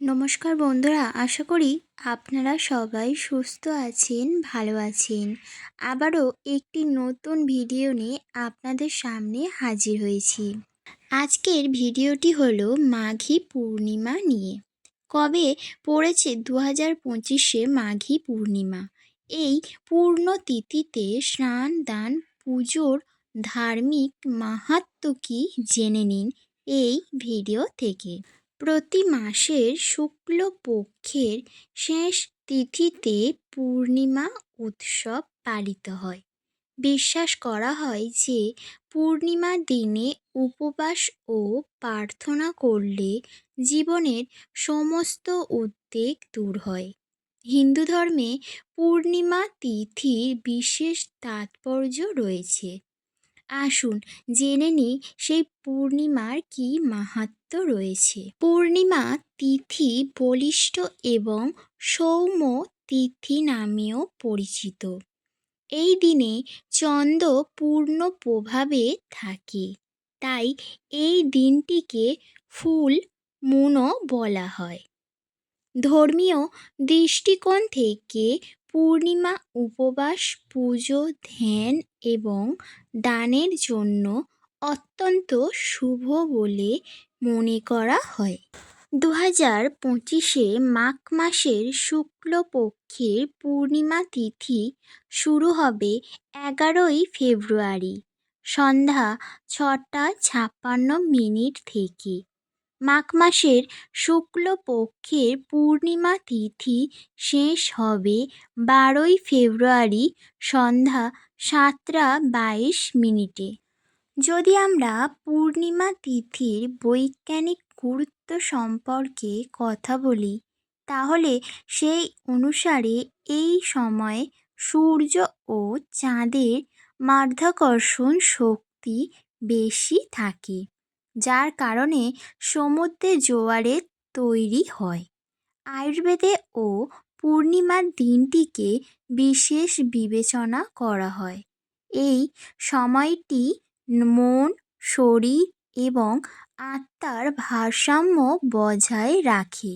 নমস্কার বন্ধুরা, আশা করি আপনারা সবাই সুস্থ আছেন, ভালো আছেন। আবারও একটি নতুন ভিডিও নিয়ে আপনাদের সামনে হাজির হয়েছি। আজকের ভিডিওটি হলো মাঘী পূর্ণিমা নিয়ে। কবে পড়েছে দু হাজার পঁচিশে মাঘী পূর্ণিমা? এই পূর্ণ তিথিতে স্নান, দান, পুজোর ধার্মিক মাহাত্ম্য কি জেনে নিন এই ভিডিও থেকে। প্রতি মাসের শুক্লপক্ষের শেষ তিথিতে পূর্ণিমা উৎসব পালিত হয়। বিশ্বাস করা হয় যে পূর্ণিমার দিনে উপবাস ও প্রার্থনা করলে জীবনের সমস্ত উদ্বেগ দূর হয়। হিন্দু ধর্মে পূর্ণিমা তিথির বিশেষ তাৎপর্য রয়েছে। আসুন, জেনে নিই সেই পূর্ণিমার কী মাহাত্ম্য রয়েছে। পূর্ণিমা তিথি বলিষ্ঠ এবং সৌম্য তিথি নামেও পরিচিত। এই দিনে চন্দ্র পূর্ণ প্রভাবে থাকে, তাই এই দিনটিকে ফুল মুনও বলা হয়। ধর্মীয় দৃষ্টিকোণ থেকে পূর্ণিমা, উপবাস, পুজো, ধ্যান এবং দানের জন্য অত্যন্ত শুভ বলে মনে করা হয়। দু হাজার পঁচিশে মাঘ মাসের শুক্লপক্ষের পূর্ণিমা তিথি শুরু হবে এগারোই ফেব্রুয়ারি সন্ধ্যা ছটা ছাপ্পান্ন মিনিট থেকে। মাঘ মাসের শুক্লপক্ষের পূর্ণিমা তিথি শেষ হবে বারোই ফেব্রুয়ারি সন্ধ্যা সাতটা বাইশ মিনিটে। যদি আমরা পূর্ণিমা তিথির বৈজ্ঞানিক গুরুত্ব সম্পর্কে কথা বলি, তাহলে সেই অনুসারে এই সময় সূর্য ও চাঁদের মাধ্যাকর্ষণ শক্তি বেশি থাকে। যার কারণে সমুদ্রে জোয়ারের তৈরি হয়। আয়ুর্বেদে ও পূর্ণিমার দিনটিকে বিশেষ বিবেচনা করা হয়। এই সময়টি মন, শরীর এবং আত্মার ভারসাম্য বজায় রাখে।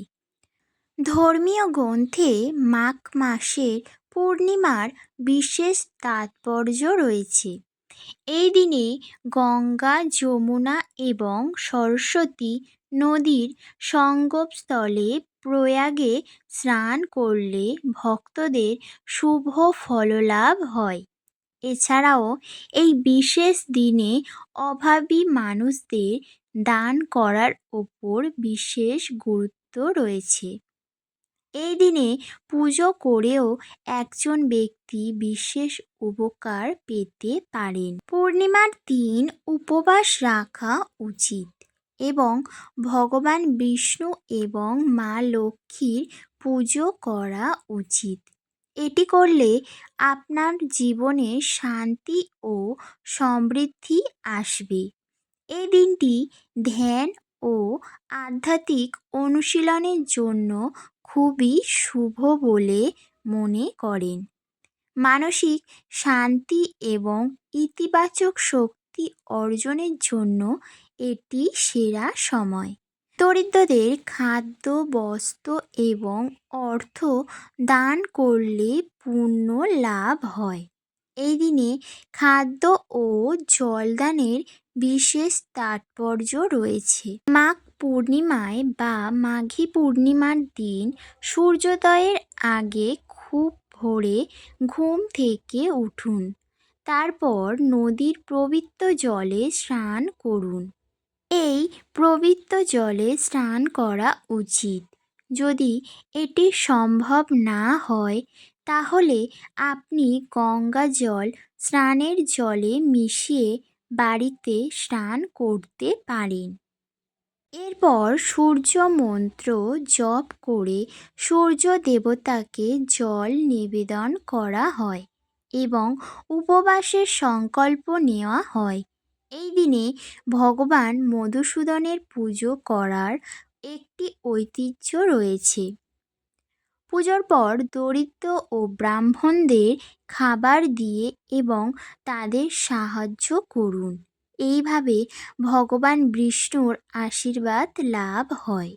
ধর্মীয় গ্রন্থে মাঘ মাসের পূর্ণিমার বিশেষ তাৎপর্য রয়েছে। এই দিনে গঙ্গা, যমুনা এবং সরস্বতী নদীর সঙ্গমস্থলে প্রয়াগে স্নান করলে ভক্তদের শুভ ফললাভ হয়। এছাড়াও এই বিশেষ দিনে অভাবী মানুষদের দান করার ওপর বিশেষ গুরুত্ব রয়েছে। এই দিনে পুজো করেও একজন ব্যক্তি বিশেষ উপকার পেতে পারেন। পূর্ণিমার দিন উপবাস রাখা উচিত এবং ভগবান বিষ্ণু এবং মা লক্ষ্মীর পুজো করা উচিত। এটি করলে আপনার জীবনে শান্তি ও সমৃদ্ধি আসবে। এই দিনটি ধ্যান ও আধ্যাত্মিক অনুশীলনের জন্য খুবই শুভ বলে মনে করেন। মানসিক শান্তি এবং ইতিবাচক শক্তি অর্জনের জন্য এটি সেরা সময়। দরিদ্রদের খাদ্য, বস্ত্র এবং অর্থ দান করলে পুণ্য লাভ হয়। এই দিনে খাদ্য ও জলদানের বিশেষ তাৎপর্য রয়েছে। মাঘ পূর্ণিমায় বা মাঘী পূর্ণিমার দিন সূর্যোদয়ের আগে খুব ভোরে ঘুম থেকে উঠুন। তারপর নদীর পবিত্র জলে স্নান করুন। এই পবিত্র জলে স্নান করা উচিত। যদি এটি সম্ভব না হয়, তাহলে আপনি গঙ্গা জল স্নানের জলে মিশিয়ে বাড়িতে স্নান করতে পারেন। এরপর সূর্য মন্ত্র জপ করে সূর্য দেবতাকে জল নিবেদন করা হয় এবং উপবাসের সংকল্প নেওয়া হয়। এই দিনে ভগবান মধুসূদনের পুজো করার একটি ঐতিহ্য রয়েছে। পুজোর পর দরিদ্র ও ব্রাহ্মণদের খাবার দিয়ে এবং তাদের সাহায্য করুন। এইভাবে ভগবান বিষ্ণুর আশীর্বাদ লাভ হয়।